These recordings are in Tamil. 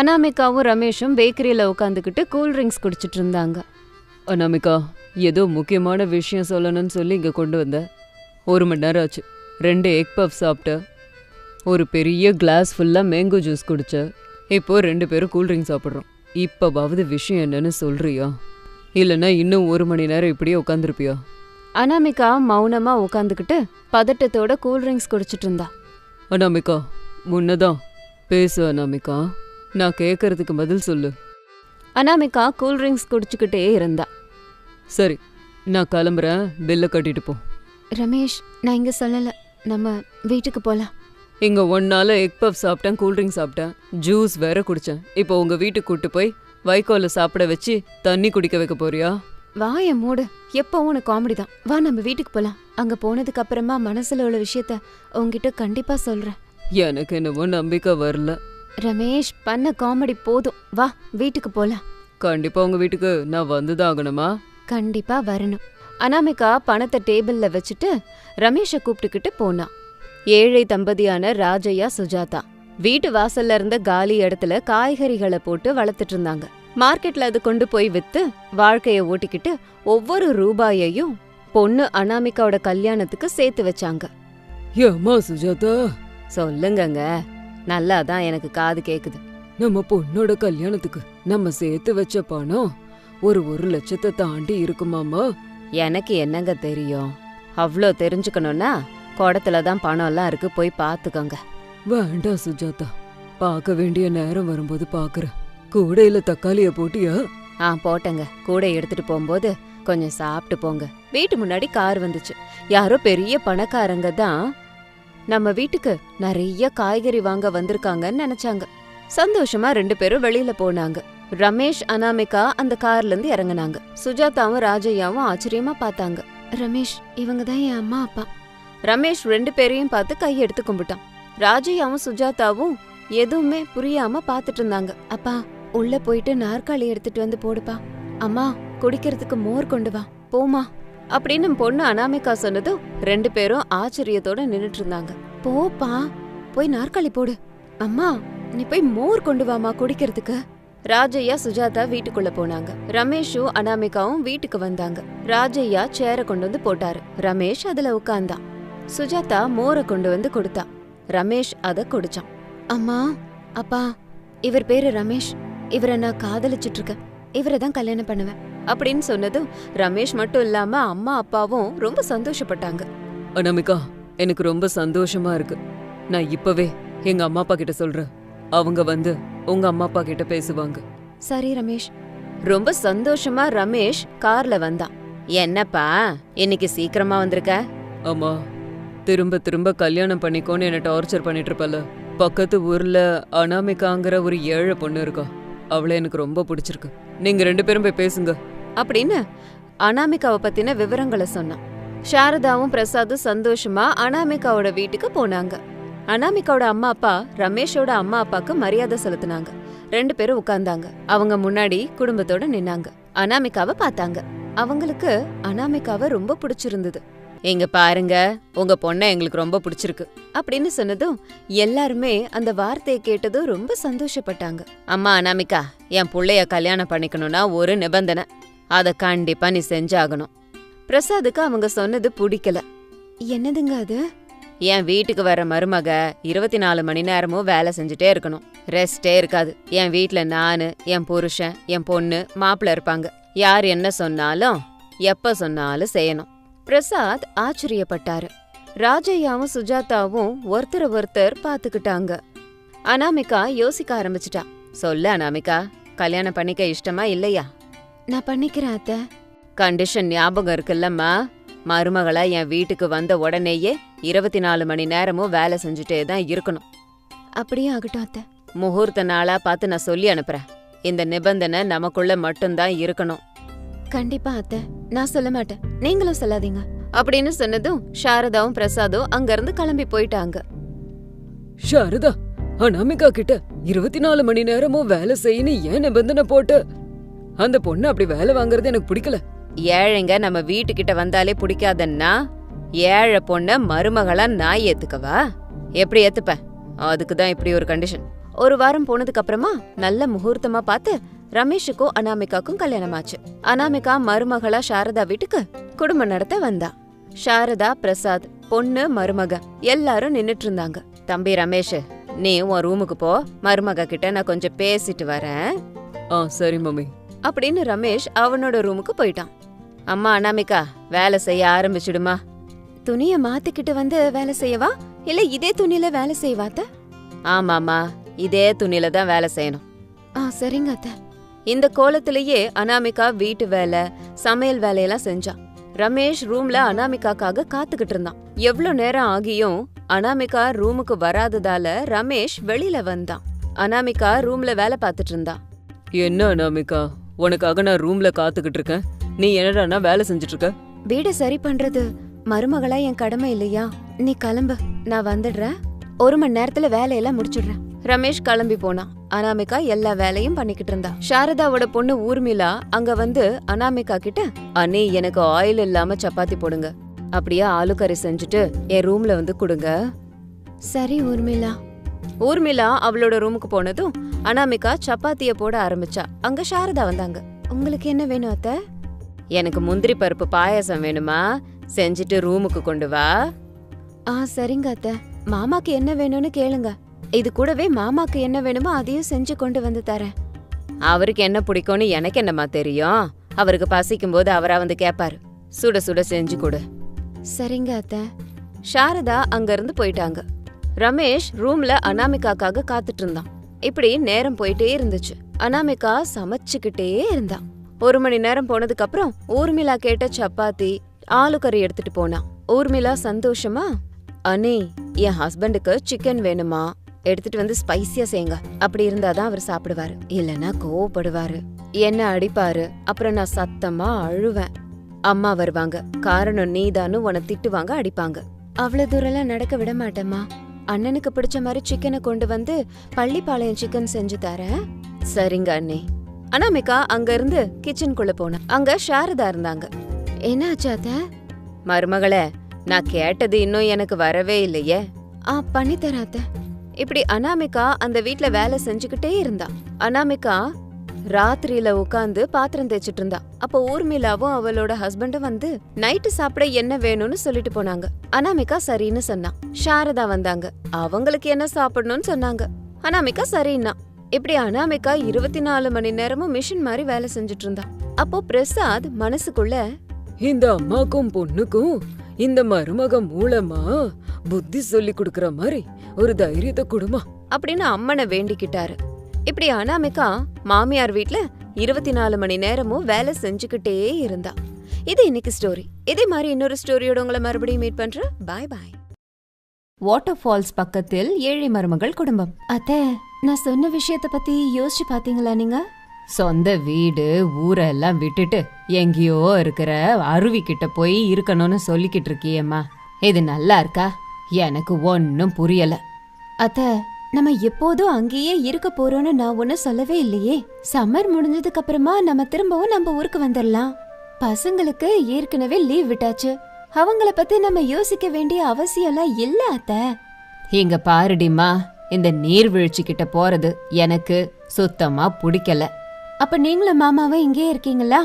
அனாமிகாவும் ரமேஷும் பேக்கரியில உட்காந்துக்கிட்டு கூல் ட்ரிங்க்ஸ் குடிச்சிட்டு இருந்தாங்க. அனாமிகா ஏதோ முக்கியமான விஷயம் சொல்லணும்னு சொல்லி இங்கே கொண்டு வந்த. ஒரு மணி நேரம் ஆச்சு. ரெண்டு எக் பஃப் சாப்பிட்ட. ஒரு பெரிய கிளாஸ் ஃபுல்லாக மேங்கோ ஜூஸ் குடிச்ச. இப்போ ரெண்டு பேரும் கூல் ட்ரிங்க் சாப்பிட்றோம். இப்போவாவது விஷயம் என்னன்னு சொல்றியா? இல்லைன்னா இன்னும் ஒரு மணி நேரம் இப்படியே உட்காந்துருப்பியா அனாமிகா மௌனமா உட்காந்துக்கிட்டு பதட்டத்தோட கூல் ட்ரிங்க்ஸ் குடிச்சிட்டு இருந்தா. அனாமிகா முன்னதான். பேசு அனாமிகா. நான் கேட்கறதுக்கு பதில் சொல்லு. அனாமிகா கூல் ட்ரிங்க்ஸ் குடிச்சுக்கிட்டே இருந்தா. சரி நான் கிளம்புறேன். பில்லை கட்டிட்டு போ. ரமேஷ் நான் இங்க சொல்லல. நம்ம வீட்டுக்கு போலாம். இங்க ஒன்னால எக் பஃப் சாப்பிட்டேன் கூல் ட்ரிங்க் சாப்பிட்டேன். ஜூஸ் வேற குடிச்சேன். இப்போ உங்க வீட்டுக்கு கூட்டு போய் வைக்கோல சாப்பிட வச்சு தண்ணி குடிக்க வைக்க போறியா? வாய மூடு. எப்பவும் உனக்கு காமெடி தான். வா நம்ம வீட்டுக்கு போலாம். அங்க போனதுக்கு அப்புறமா மனசுல உள்ள விஷயத்த உன்கிட்ட கண்டிப்பா சொல்றேன். எனக்கு என்னவோ நம்பிக்கை வரல. ரமேஷ் பண்ண காமெடி போதும். வா வீட்டுக்கு போலாம். கண்டிப்பா உங்க வீட்டுக்கு. நான் வந்துதான் ஆகணுமா? கண்டிப்பா வரணும். அனாமிகா பணத்தை டேபிள்ல வச்சுட்டு ரமேஷை கூப்பிட்டுக்கிட்டு போனா. ஏழை தம்பதியான ராஜையா சுஜாதா. வீட்டு வாசல்ல இருந்த காலி இடத்துல காய்கறிகளை போட்டு வளர்த்துட்டு இருந்தாங்க. மார்க்கெட்ல அது கொண்டு போய் வித்து வாழ்க்கைய ஓட்டிக்கிட்டு ஒவ்வொரு ரூபாயையும் பொண்ணு அனாமிகாவோட கல்யாணத்துக்கு சேர்த்து வச்சாங்க. ஏம்மா சுஜாதா? சொல்லுங்கங்க. நல்லாதான் எனக்கு காது கேக்குது. நம்ம பொண்ணோட கல்யாணத்துக்கு நம்ம சேர்த்து வச்ச பணம் ஒரு ஒரு லட்சத்தை தாண்டி இருக்குமாமா? எனக்கு என்னங்க தெரியும்? அவ்வளோ தெரிஞ்சுக்கணும்னா குடத்துல தான் பணம்லாம் இருக்கு போய் பார்த்துக்கோங்க வேண்டாம் சுஜாதா. பார்க்க வேண்டிய நேரம் வரும்போது பாக்குறேன். கூடையில தக்காளிய போட்டியா? ஆ போட்டேங்க. கூட எடுத்துட்டு போகும்போது கொஞ்சம் சாப்பிட்டு போங்க. வீட்டு முன்னாடி கார் வந்துச்சு. யாரோ பெரிய பணக்காரங்க தான் நம்ம வீட்டுக்கு நிறைய காய்கறி வாங்க வந்திருக்காங்கன்னு நினைச்சாங்க. சந்தோஷமா ரெண்டு பேரும் வெளியில போனாங்க. ரமேஷ் அனாமிகா அந்த கார்ல இருந்து இறங்குனாங்க. சுஜாதாவும் ராஜையாவும் ஆச்சரியமா பார்த்தாங்க. ரமேஷ் இவங்க தான் என் அம்மா அப்பா. ரமேஷ் ரெண்டு பேரையும் பார்த்து கை எடுத்து கும்பிட்டான். ராஜையாவும் சுஜாதாவும் எதுவுமே புரியாம பார்த்துட்டு இருந்தாங்க. அப்பா உள்ள போயிட்டு நாற்காலி எடுத்துட்டு வந்து போடுப்பா. அம்மா குடிக்கிறதுக்கு மோர் கொண்டு வா. போமா அப்படின்னு பொண்ணு அனாமிகா சொன்னதும் ரெண்டு பேரும் ஆச்சரியத்தோட நின்னுட்டு இருந்தாங்க போப்பா போய் நாற்காலி போடு. அம்மா நீ போய் மோர் கொண்டு வாமா குடிக்கிறதுக்கு. ராஜையா சுஜாதா வீட்டுக்குள்ள போனாங்க. ரமேஷும் அனாமிகாவும் வீட்டுக்கு வந்தாங்க. ராஜையா சேர கொண்டு வந்து போட்டாரு. ரமேஷ் அதுல உட்கார்ந்தான் சுஜாதா மோரை கொண்டு வந்து கொடுத்தா. ரமேஷ் அத குடிச்சான். அம்மா அப்பா இவர் பேரு ரமேஷ். இவரை நான் காதலிச்சிட்டு இருக்கேன் இவரை தான் கல்யாணம் பண்ணுவேன். அப்படின்னு சொன்னதும் ரமேஷ் மட்டும் இல்லாம அம்மா அப்பாவும் ரொம்ப சந்தோஷப்பட்டாங்க. அனாமிகா எனக்கு ரொம்ப சந்தோஷமா இருக்கு. நான் இப்பவே எங்க அம்மா அப்பா கிட்ட சொல்றேன். அவங்க வந்து உங்க அம்மா அப்பா கிட்ட பேசுவாங்க. சரி ரமேஷ். ரொம்ப சந்தோஷமா ரமேஷ் கார்ல வந்தான் என்னப்பா இன்னைக்கு சீக்கிரமா வந்திருக்க? அம்மா திரும்ப திரும்ப கல்யாணம் பண்ணிக்கோன்னு என்ன டார்ச்சர் பண்ணிட்டு இருப்பல பக்கத்து ஊர்ல அனாமிகாங்கிற ஒரு ஏழை பொண்ணு இருக்கா. அவளை எனக்கு ரொம்ப பிடிச்சிருக்கு. நீங்க ரெண்டு பேரும் போய் பேசுங்க. அப்படின்னு அனாமிகாவை பத்தின விவரங்களை சொன்னான். சாரதாவும் பிரசாதும் சந்தோஷமா அனாமிகாவோட வீட்டுக்கு போனாங்க. அனாமிகாவோட அம்மா அப்பா ரமேஷோட அம்மா அப்பாக்கு மரியாதை செலுத்தினாங்க. ரெண்டு பேரும் உட்கார்ந்தாங்க. அவங்க முன்னாடி குடும்பத்தோட நின்னாங்க. அனாமிகாவை பார்த்தாங்க. அவங்களுக்கு அனாமிகாவை ரொம்ப பிடிச்சிருந்தது. எங்க பாருங்க உங்க பொண்ணை எங்களுக்கு ரொம்ப பிடிச்சிருக்கு. அப்படின்னு சொன்னதும் எல்லாருமே அந்த வார்த்தையை கேட்டதும் ரொம்ப சந்தோஷப்பட்டாங்க. அம்மா அனாமிகா என் பிள்ளைய கல்யாணம் பண்ணிக்கணும்னா ஒரு நிபந்தனை. அத கண்டிப்பா நீ செஞ்சாகணும். பிரசாதுக்கு அவங்க சொன்னது பிடிக்கல. என்னதுங்க அது? என் வீட்டுக்கு வர மருமக இருபத்தி நாலு மணி நேரமும் வேலை செஞ்சுட்டே இருக்கணும். ரெஸ்டே இருக்காது. என் வீட்ல நானு என் புருஷன் என் பொண்ணு மாப்பிள்ள இருப்பாங்க. யார் என்ன சொன்னாலும் எப்ப சொன்னாலும் செய்யணும். பிரசாத் ஆச்சரியப்பட்டாரு. ராஜையாவும் சுஜாதாவும் ஒருத்தர ஒருத்தர் பாத்துக்கிட்டாங்க அனாமிகா யோசிக்க ஆரம்பிச்சிட்டா. சொல்லு அனாமிகா கல்யாணம் பண்ணிக்க இஷ்டமா இல்லையா? நான் பண்ணிக்கிறேன் அத்த. கண்டிஷன் ஞாபகம் இருக்குல்லம்மா. மருமகளா என் வீட்டுக்கு வந்த உடனேயே இருபத்தி நாலு மணி நேரமும் வேலை செஞ்சுட்டே தான் இருக்கணும். அப்படியே ஆகட்டும் அத்த. முகூர்த்த நாளா பார்த்து நான் சொல்லி அனுப்புறேன். இந்த நிபந்தனை நமக்குள்ள மட்டும்தான் இருக்கணும். கண்டிப்பா அத்த. நான் சொல்ல மாட்டேன். நீங்களும் சொல்லாதீங்க. அப்படின்னு சொன்னதும் சாரதாவும் பிரசாதும் அங்கிருந்து கிளம்பி போயிட்டாங்க. சாரதா அனாமிகா கிட்ட இருபத்தி நாலு மணி நேரமும் வேலை செய்யணும் ஏன் நிபந்தனை போட்டு? அந்த பொண்ணு அப்படி வேலை வாங்குறது எனக்கு பிடிக்கல. ஏழைங்க நம்ம வீட்டுக்கிட்ட வந்தாலே பிடிக்காதன்னா ஏழை பொண்ண மருமகளா நான் ஏத்துக்கவா? எப்படி ஏத்துப்ப? அதுக்கு தான் இப்படி ஒரு கண்டிஷன் ஒரு வாரம் போனதுக்கு அப்புறமா நல்ல முகூர்த்தமா பார்த்து ரமேஷுக்கும் அனாமிகாக்கும் கல்யாணம் ஆச்சு அனாமிகா மருமகளா சாரதா வீட்டுக்கு குடும்பம் நடத்த வந்தா. சாரதா பிரசாத் பொண்ணு மருமக எல்லாரும் நின்னுட்டு இருந்தாங்க தம்பி ரமேஷ் நீ உன் ரூமுக்கு போ. மருமக கிட்ட நான் கொஞ்சம் பேசிட்டு வரேன். ஆ சரி மம்மி. அப்படின்னு ரமேஷ் அவனோட ரூமுக்கு போயிட்டான். அம்மா அனாமிகா வேலை செய்ய ஆரம்பிச்சிடுமா? துணிய மாத்திக்கிட்டு வந்து வேலை செய்யவா? இல்ல இதே துணியில வேலை செய்வாத்த ஆமாமா இதே துணியில தான் வேலை செய்யணும். ஆ சரிங்க அத்த. இந்த கோலத்திலேயே அனாமிகா வீட்டு வேலை சமையல் வேலையெல்லாம் செஞ்சான் ரமேஷ் ரூம்ல அனாமிகாக்காக காத்துக்கிட்டு இருந்தான். எவ்ளோ நேரம் ஆகியும் அனாமிகா ரூமுக்கு வராததால ரமேஷ் வெளியில வந்தான். அனாமிகா ரூம்ல வேலை பார்த்துட்டு இருந்தா என்ன அனாமிகா? உனக்காக நான் ரூம்ல காத்துக்கிட்டு இருக்கேன். நீ என்னடான்னா வேலை செஞ்சுட்டு இருக்க வீட சரி பண்றது. மருமகளா என் கடமை இல்லையா? நீ கிளம்பு. நான் வந்துடுறேன். ஒரு மணி நேரத்துல வேலையெல்லாம் முடிச்சிடுறேன். ரமேஷ் கிளம்பி போனான். அனாமிகா எல்லா வேலையும் பண்ணிக்கிட்டு இருந்தா. சாரதாவோட பொண்ணு ஊர்மிளா அங்க வந்து அனாமிகா கிட்ட அண்ணி எனக்கு ஆயில் இல்லாம சப்பாத்தி போடுங்க. அப்படியே ஆலு கறி செஞ்சுட்டு என் ரூம்ல வந்து கொடுங்க. சரி ஊர்மிளா. ஊர்மிளா அவளோட ரூமுக்கு போனதும் அனாமிகா சப்பாத்திய போட ஆரம்பிச்சா. அங்க சாரதா வந்தாங்க. உங்களுக்கு என்ன வேணும் அத்தை? எனக்கு முந்திரி பருப்பு பாயாசம் வேணுமா? செஞ்சுட்டு ரூமுக்கு கொண்டு வா. ஆ சரிங்க அத்தை. மாமாக்கு என்ன வேணும்னு கேளுங்க. இது கூடவே மாமாக்கு என்ன வேணுமோ அதையும் செஞ்சு கொண்டு வந்து தரேன். அவருக்கு என்ன பிடிக்கும்னு எனக்கு என்னமா தெரியும்? அவருக்கு பசிக்கும் போது அவரா வந்து கேப்பாரு. சுட சுட செஞ்சு கொடு. சரிங்க அத்தை. சாரதா அங்க இருந்து போயிட்டாங்க. ரமேஷ் ரூம்ல அனாமிகாக்காக காத்துட்டு இருந்தான் இப்படி நேரம் போயிட்டே இருந்துச்சு. அனாமிகா சமைச்சுக்கிட்டே இருந்தான் ஒரு மணி நேரம் போனதுக்கு அப்புறம் ஊர்மிளா கேட்ட சப்பாத்தி ஆலு கறி எடுத்துட்டு போனான் ஊர்மிளா சந்தோஷமா அண்ணே என் ஹஸ்பண்டுக்கு சிக்கன் வேணுமா? எடுத்துட்டு வந்து ஸ்பைசியா செய்யுங்க. அப்படி இருந்தாதான் அவர் சாப்பிடுவாரு. இல்லனா கோவப்படுவாரு. என்ன அடிப்பாரு? அப்புறம் நான் சத்தமா அழுவேன். அம்மா வருவாங்க. காரணம் நீதான்னு உன்னை திட்டுவாங்க அடிப்பாங்க. அவ்வளவு தூரம்லாம் நடக்க விட மாட்டேம்மா. அண்ணனுக்கு பிடிச்ச மாதிரி சிக்கனை கொண்டு வந்து பள்ளிப்பாளையம் சிக்கன் செஞ்சு தரேன். சரிங்க அண்ணே. அனாமிகா அங்க இருந்து கிச்சனுக்குள்ள போன. அங்க சாரதா இருந்தாங்க. என்னாச்சு அத்த? மருமகளே நான் கேட்டது இன்னும் எனக்கு வரவே இல்லையே. ஆ பண்ணி தரேன் அத்த. இப்படி அனாமிகா அந்த வீட்ல வேலை செஞ்சுக்கிட்டே இருந்தா. அனாமிகா ராத்திரியில உட்காந்து பாத்திரம் தேய்ச்சிட்டு இருந்தா. அப்ப ஊர்மிளாவும் அவளோட ஹஸ்பண்டும் வந்து நைட்டு சாப்பிட என்ன வேணும்னு சொல்லிட்டு போனாங்க. அனாமிகா சரின்னு சொன்னா. சாரதா வந்தாங்க. அவங்களுக்கு என்ன சாப்பிடணும்னு சொன்னாங்க. அனாமிகா சரின்னா. இப்படி அனாமிகா இருபத்தி நாலு மணி நேரமும் மிஷின் மாதிரி வேலை செஞ்சுட்டு இருந்தா. அப்போ பிரசாத் மனசுக்குள்ள இந்த அம்மாக்கும் பொண்ணுக்கும் இந்த மருமக மூலமா புத்தி சொல்லி கொடுக்கற மாதிரி ஒரு தைரியத்தை கொடுமா? அப்படின்னு அம்மனை வேண்டிக்கிட்டாரு. இப்படி அனாமிகா மாமியார் வீட்ல இருபத்தி நாலு மணி நேரமும் வேலை செஞ்சுக்கிட்டே இருந்தா. இது இன்னைக்கு ஸ்டோரி இதே மாதிரி இன்னொரு ஸ்டோரியோட உங்களை மறுபடியும் மீட் பண்றேன். பாய் பாய் வாட்டர் ஃபால்ஸ் பக்கத்தில் ஏழை மருமகள் குடும்பம். அத்த நான் சொன்ன விஷயத்த பத்தி யோசிச்சு பாத்தீங்களா நீங்க? சொந்த வீடு ஊரெல்லாம் விட்டுட்டு எங்கேயோ இருக்கிற அருவி கிட்ட போய் இருக்கணும்னு சொல்லிக்கிட்டு இருக்கியேம்மா. இது நல்லா இருக்கா? எனக்கு ஒன்னும் புரியல. அத்த நம்ம எப்போதும் அங்கேயே இருக்க போறோம்னு நான் ஒன்னும் சொல்லவே இல்லையே. சம்மர் முடிஞ்சதுக்கு அப்புறமா நம்ம திரும்பவும் நம்ம ஊருக்கு வந்துடலாம் பசங்களுக்கு ஏற்கனவே லீவ் விட்டாச்சு. அவங்கள பத்தி நம்ம யோசிக்க வேண்டிய அவசியம்லாம் இல்ல அத்த. இங்க பாருடிமா இந்த நீர்வீழ்ச்சி கிட்ட போறது எனக்கு சுத்தமா பிடிக்கல. அப்ப நீங்களும் மாமாவும் இங்கே இருக்கீங்களா?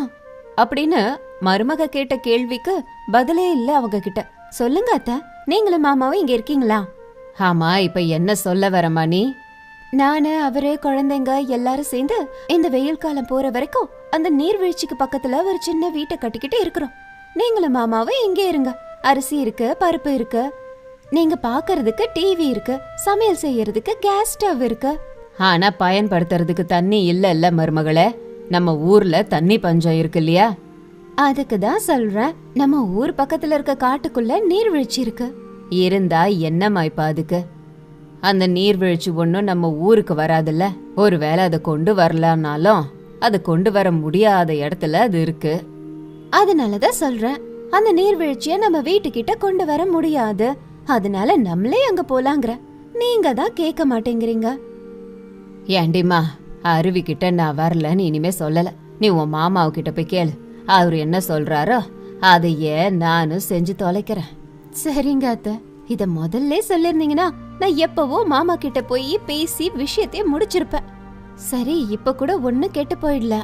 அப்படின்னு மருமக கேட்ட கேள்விக்கு பதிலே இல்ல அவங்க கிட்ட சொல்லுங்க அத்த. நீங்களும் மாமாவும் இங்க இருக்கீங்களா? ஆமா இப்ப என்ன சொல்ல வரமா நீ நானு அவரு குழந்தைங்க எல்லாரும் சேர்ந்து இந்த வெயில் காலம் போற வரைக்கும் அந்த நீர்வீழ்ச்சிக்கு பக்கத்துல ஒரு சின்ன வீட்டை கட்டிக்கிட்டு இருக்கிறோம். நீங்களும் மாமாவும் இங்கே இருங்க. அரிசி இருக்கு பருப்பு இருக்கு. நீங்க பாக்குறதுக்கு டிவி இருக்கு சமையல் செய்யறதுக்கு கேஸ் ஸ்டவ் இருக்கு. ஆனா பயன்படுத்துறதுக்கு தண்ணி இல்ல இல்ல மருமகளே. நம்ம ஊர்ல தண்ணி பஞ்சம் இருக்கு இல்லையா? அதுக்கு தான் சொல்றேன். நம்ம ஊர் பக்கத்துல இருக்க காட்டுக்குள்ள நீர்வீழ்ச்சி இருக்கு. இருந்தா என்னம்மா இப்ப அதுக்கு அந்த நீர்வீழ்ச்சி ஒன்றும் நம்ம ஊருக்கு வராதுல்ல. ஒருவேளை அதை கொண்டு வரலனாலும் அது கொண்டு வர முடியாத இடத்துல அது இருக்கு. அதனாலதான் சொல்றேன். அந்த நீர்வீழ்ச்சிய நம்ம வீட்டுக்கிட்ட கொண்டு வர முடியாது. அதனால நம்மளே அங்க போலாங்கிற. நீங்க தான் கேட்க மாட்டேங்கிறீங்க. ஏண்டிம்மா அருவி கிட்ட நான் வரலன்னு இனிமே சொல்லல. நீ உன் மாமாவு கிட்ட போய் கேளு. அவர் என்ன சொல்றாரோ அதையே நானும் செஞ்சு தொலைக்கிறேன். சரிங்க அத்த. இத முதல்ல சொல்லிருந்தீங்கன்னா நான் எப்பவோ மாமா கிட்ட போய் பேசி விஷயத்தையே முடிச்சிருப்பேன். சரி இப்ப கூட ஒண்ணு கெட்டு போயிடல.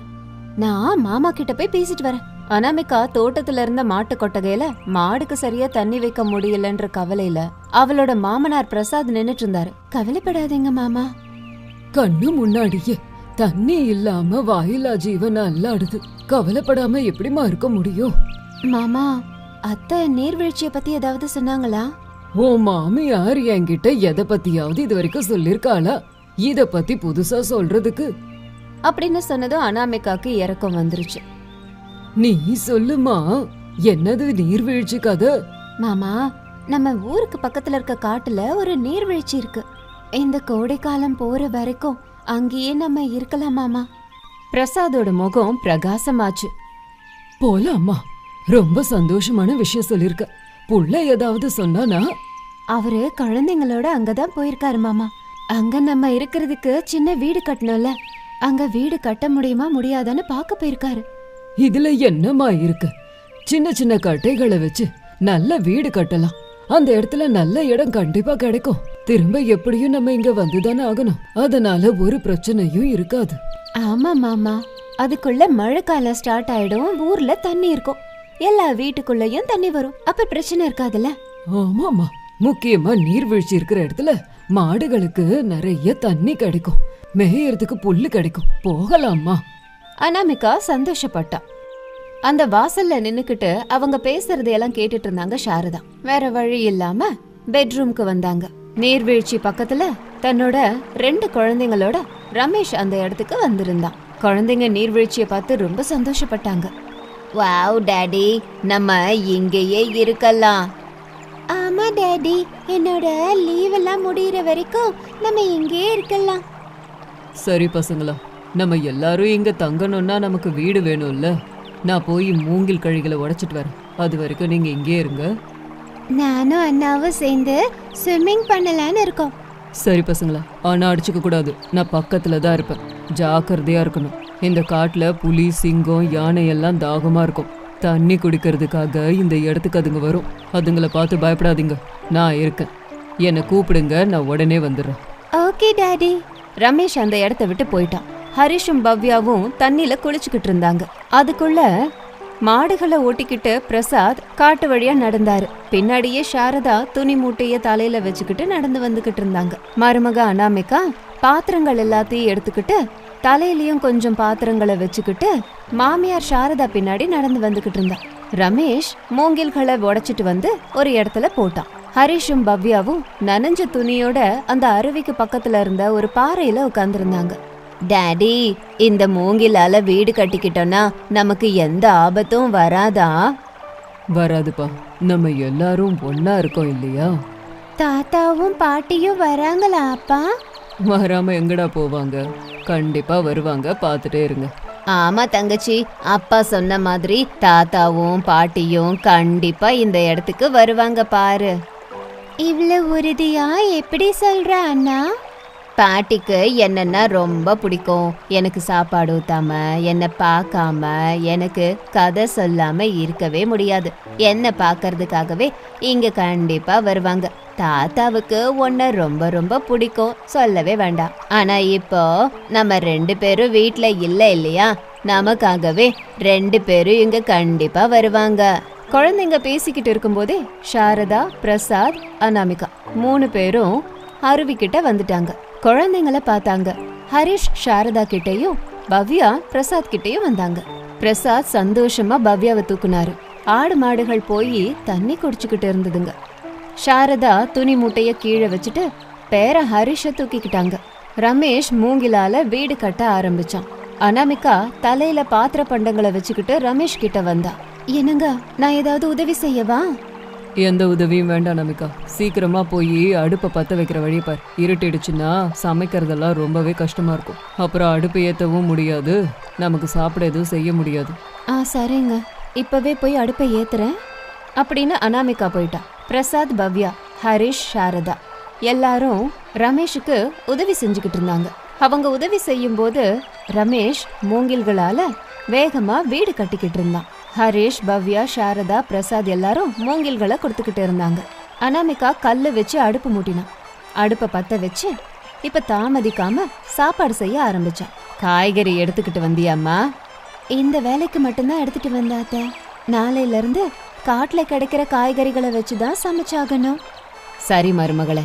நான் மாமா கிட்ட போய் பேசிட்டு வரேன். அனாமிகா தோட்டத்துல இருந்த மாட்டு கொட்டகையில மாடுக்கு சரியா தண்ணி வைக்க முடியலன்ற கவலையில அவளோட மாமனார் பிரசாத் நின்னுட்டு இருந்தாரு. கவலைப்படாதீங்க மாமா. கண்ணு முன்னாடியே தண்ணி இல்லாம வாயிலா ஜீவன் அல்லாடுது. கவலைப்படாம எப்படிமா இருக்க முடியும்? மாமா அத்தை நீர்வீழ்ச்சிய பத்தி ஏதாவது சொன்னாங்களா? ஓ மாமியார் என்கிட்ட எதை பத்தியாவது இது வரைக்கும் சொல்லிருக்காளா? இத பத்தி புதுசா சொல்றதுக்கு. அப்படின்னு சொன்னதும் அனாமிகாக்கு இறக்கம் வந்துருச்சு. நீ சொல்லுமா என்னது நீர்வீழ்ச்சி கதை? மாமா நம்ம ஊருக்கு பக்கத்துல இருக்க காட்டுல ஒரு நீர்வீழ்ச்சி இருக்கு. இந்த கோடைக்காலம் போற வரைக்கும் அங்கேயே நம்ம இருக்கலாம் மாமா. பிரசாதோட முகம் பிரகாசமாச்சு. போலாமா? ரொம்ப சந்தோஷமான விஷயம் சொல்லிருக்க. புள்ள ஏதாவது சொன்னானா? அவரு குழந்தைங்களோட அங்கதான் போயிருக்காரு மாமா. அங்க நம்ம இருக்கிறதுக்கு சின்ன வீடு கட்டணும்ல. அங்க வீடு கட்ட முடியுமா முடியாதான்னு பார்க்க போயிருக்காரு. இதுல என்னமா இருக்கு? சின்ன சின்ன கட்டைகளை வச்சு நல்ல வீடு கட்டலாம். அந்த இடத்துல நல்ல இடம் கண்டிப்பா கிடைக்கும். திரும்ப எப்படியும் நம்ம இங்க வந்துதானே ஆகணும். அதனால ஒரு பிரச்சனையும் இருக்காது. ஆமா மாமா. அதுக்குள்ள மழை காலம் ஸ்டார்ட் ஆயிடும். ஊர்ல தண்ணி இருக்கும். எல்லா வீட்டுக்குள்ளயும் தண்ணி வரும். அப்ப பிரச்சனை இருக்காதுல்ல? ஆமாமா முக்கியமா நீர்வீழ்ச்சி இருக்கிற இடத்துல மாடுகளுக்கு நிறைய தண்ணி கிடைக்கும். மேயறதுக்கு புல்லு கிடைக்கும். போகலாமா அனாமிகா சந்தோஷப்பட்டா. அந்த வாசல்ல நின்னுக்கிட்டு அவங்க பேசுறதையெல்லாம் கேட்டுட்டு இருந்தாங்க சாரதா. வேற வழி இல்லாம பெட்ரூம்க்கு வந்தாங்க. நீர்வீழ்ச்சி பக்கத்துல தன்னோட ரெண்டு குழந்தைங்களோட ரமேஷ் அந்த இடத்துக்கு வந்திருந்தான். குழந்தைங்க நீர்வீழ்ச்சியை பார்த்து ரொம்ப சந்தோஷப்பட்டாங்க. Wow daddy. நம்ம இங்கேயே இருக்கலாம். ஆமா டாடி. என்னோட லீவ் எல்லாம் முடியற வரைக்கும் நம்ம இங்கேயே இருக்கலாம். சரி பசங்களா. நம்ம எல்லாரும் இங்க தங்கணும்னா நமக்கு வீடு வேணும்ல. நான் போய் மூங்கில் கழிகளை உடைச்சிட்டு வரேன். அது வரைக்கும் நீங்க இங்கே இருங்க. நானும் அண்ணாவும் சேர்ந்து ஸ்விம்மிங் பண்ணலான்னு இருக்கோம். சரி பசங்களா. ஆனா அடிச்சுக்க கூடாது. நான் பக்கத்துல தான் இருப்பேன். ஜாக்கிரதையா இருக்கணும். இந்த காட்டில் புலி சிங்கம் யானை எல்லாம் தாகமாக இருக்கும். தண்ணி குடிக்கிறதுக்காக இந்த இடத்துக்கு அதுங்க வரும். அதுங்கள பார்த்து பயப்படாதீங்க. நான் இருக்கேன். என்னை கூப்பிடுங்க நான் உடனே வந்துடுறேன். Okay daddy. ரமேஷ் அந்த இடத்த விட்டு போயிட்டான். ஹரிஷும் பவ்யாவும் தண்ணியில குளிச்சுக்கிட்டு இருந்தாங்க. அதுக்குள்ள மாடுகளை ஓட்டிக்கிட்டு பிரசாத் காட்டு வழியா நடந்தாரு. பின்னாடியே சாரதா துணி மூட்டைய தலையில வச்சுக்கிட்டு நடந்து வந்துகிட்டு இருந்தாங்க. மருமக அனாமிகா பாத்திரங்கள் எல்லாத்தையும் எடுத்துக்கிட்டு தலையிலயும் கொஞ்சம் பாத்திரங்களை வச்சுக்கிட்டு மாமியார் சாரதா பின்னாடி நடந்து வந்துகிட்டு இருந்தா. ரமேஷ் மூங்கில்களை உடைச்சிட்டு வந்து ஒரு இடத்துல போட்டான். ஹரிஷும் பவ்யாவும் நனைஞ்ச துணியோட அந்த அருவிக்கு பக்கத்துல இருந்த ஒரு பாறையில உட்கார்ந்திருந்தாங்க. டாடி இந்த மூங்கிலால வீடு கட்டிக்கிட்டோம்னா நமக்கு எந்த ஆபத்தும் வராதா? வராதுப்பா. நம்ம எல்லாரும் ஒண்ணா இருக்கோம் இல்லையா? தாத்தாவும் பாட்டியும் வராங்களா அப்பா வராம எங்கடா போவாங்க? கண்டிப்பா வருவாங்க. பார்த்துட்டே இருங்க. ஆமா தங்கச்சி. அப்பா சொன்ன மாதிரி தாத்தாவும் பாட்டியும் கண்டிப்பா இந்த இடத்துக்கு வருவாங்க பாரு. இவ்வளவு உறுதியா எப்படி சொல்ற அண்ணா? பாட்டிக்கு என்னன்னா ரொம்ப பிடிக்கும். எனக்கு சாப்பாடு ஊத்தாம என்னை பார்க்காம எனக்கு கதை சொல்லாம இருக்கவே முடியாது. என்னை பார்க்கறதுக்காகவே இங்க கண்டிப்பா வருவாங்க. தாத்தாவுக்கு உன்னை ரொம்ப ரொம்ப பிடிக்கும். சொல்லவே வேண்டாம். ஆனா இப்போ நம்ம ரெண்டு பேரும் வீட்ல இல்ல இல்லையா? நமக்காகவே ரெண்டு பேரும் இங்க கண்டிப்பா வருவாங்க. குழந்தைங்க பேசிக்கிட்டு இருக்கும்போதே சாரதா பிரசாத் அனாமிகா மூணு பேரும் அருவிக்கிட்ட வந்துட்டாங்க. குழந்தைங்கள பார்த்தாங்க. ஹரிஷ் சாரதா கிட்டயும் பவ்யா பிரசாத் கிட்டேயும் வந்தாங்க. பிரசாத் சந்தோஷமா பவ்யாவை தூக்குனாரு. ஆடு மாடுகள் போய் தண்ணி குடிச்சுக்கிட்டு இருந்ததுங்க. சாரதா துணி மூட்டைய கீழே வச்சுட்டு பேர ஹரிஷ தூக்கிக்கிட்டாங்க. ரமேஷ் மூங்கிலால வீடு கட்ட ஆரம்பிச்சான். அனாமிகா தலையில பாத்திர பண்டங்களை வச்சுக்கிட்டு ரமேஷ் கிட்ட வந்தா. என்னங்க நான் ஏதாவது உதவி செய்யவா? எந்த உதவியும் வேண்டாம் நமிகா. சீக்கிரமா போய் அடுப்பை பற்ற வைக்கிற வழி பார். இருட்டிடுச்சுன்னா சமைக்கிறதெல்லாம் ரொம்பவே கஷ்டமா இருக்கும். அப்புறம் அடுப்பு ஏத்தவும் முடியாது. நமக்கு சாப்பிட எதுவும் செய்ய முடியாது. ஆ சரிங்க. இப்பவே போய் அடுப்பை ஏத்துறேன். அப்படின்னு அனாமிகா போயிட்டா. பிரசாத் பவ்யா ஹரிஷ் சாரதா எல்லாரும் ரமேஷுக்கு உதவி செஞ்சுக்கிட்டு இருந்தாங்க. அவங்க உதவி செய்யும்போது ரமேஷ் மூங்கில்களால வேகமா வீடு கட்டிக்கிட்டு இருந்தான். ஹரிஷ் பவ்யா சாரதா பிரசாத் எல்லாரும் மூங்கில்களை கொடுத்துக்கிட்டு இருந்தாங்க. அனாமிகா கல்லு வச்சு அடுப்பு மூட்டினான். அடுப்பை பற்ற வச்சு இப்ப தாமதிக்காம சாப்பாடு செய்ய ஆரம்பிச்சான். காய்கறி எடுத்துக்கிட்டு வந்தியாம்மா? இந்த வேலைக்கு மட்டும்தான் எடுத்துட்டு வந்தாத்த நாளையில இருந்து காட்டுல கிடைக்கிற காய்கறிகளை வச்சுதான் சமைச்சாகணும். சரி மருமகளே.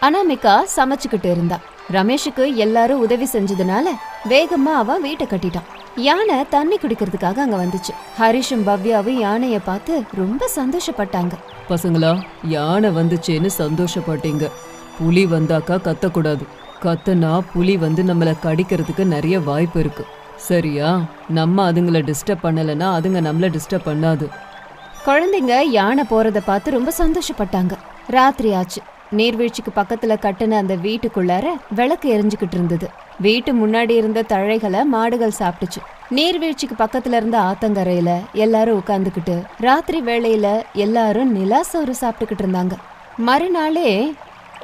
அனாமிகா சமைச்சுக்கிட்டு இருந்தா. ரமேஷுக்கு எல்லாரும் உதவி செஞ்சதுனால வேகமா அவன் வீட்டை கட்டிட்டான். யானை தண்ணி குடிக்கிறதுக்காக அங்க வந்துச்சு. ஹரிஷும் பவ்யாவும் யானைய பார்த்து ரொம்ப சந்தோஷப்பட்டாங்க. பசங்களா யானை வந்துச்சேன்னு சந்தோஷப்பட்டீங்க. புலி வந்தாக்கா கத்தக்கூடாது. கத்தனா புலி வந்து நம்மள கடிக்கிறதுக்கு நிறைய வாய்ப்பு இருக்கு. சரியா? நம்ம அதுங்கள டிஸ்டர்ப் பண்ணலைன்னா அதுங்க நம்மள டிஸ்டர்ப் பண்ணாது. குழந்தைங்க யானை போறத பார்த்து ரொம்ப சந்தோஷப்பட்டாங்க. ராத்திரி ஆச்சு. நீர்வீழ்ச்சிக்கு பக்கத்துல கட்டின அந்த வீட்டுக்குள்ளார விளக்கு எரிஞ்சுக்கிட்டு இருந்தது. வீட்டு முன்னாடி இருந்த தழைகளை மாடுகள் சாப்பிட்டுச்சு. நீர்வீழ்ச்சிக்கு பக்கத்துல இருந்த ஆத்தங்கரையில எல்லாரும் உட்காந்துக்கிட்டு ராத்திரி வேளையில எல்லாரும் நிலாசோறு சாப்பிட்டுக்கிட்டு இருந்தாங்க. மறுநாளே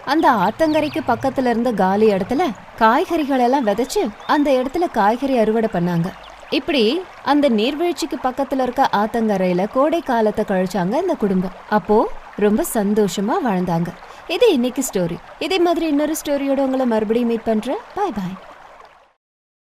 அந்த ஆத்தங்கரைக்கு பக்கத்துல இருந்த காலி இடத்துல காய்கறிகள் எல்லாம் விதைச்சு அந்த இடத்துல காய்கறி அறுவடை பண்ணாங்க. இப்படி அந்த நீர்வீழ்ச்சிக்கு பக்கத்துல இருக்க ஆத்தங்கரையில கோடை காலத்தை கழிச்சாங்க இந்த குடும்பம். அப்போ ரொம்ப சந்தோஷமா வாழ்ந்தாங்க. இது இன்னைக்கு ஸ்டோரி இதே மாதிரி இன்னொரு ஸ்டோரியோட உங்களை மறுபடியும் மீட் பண்ணுறேன் பாய் பாய்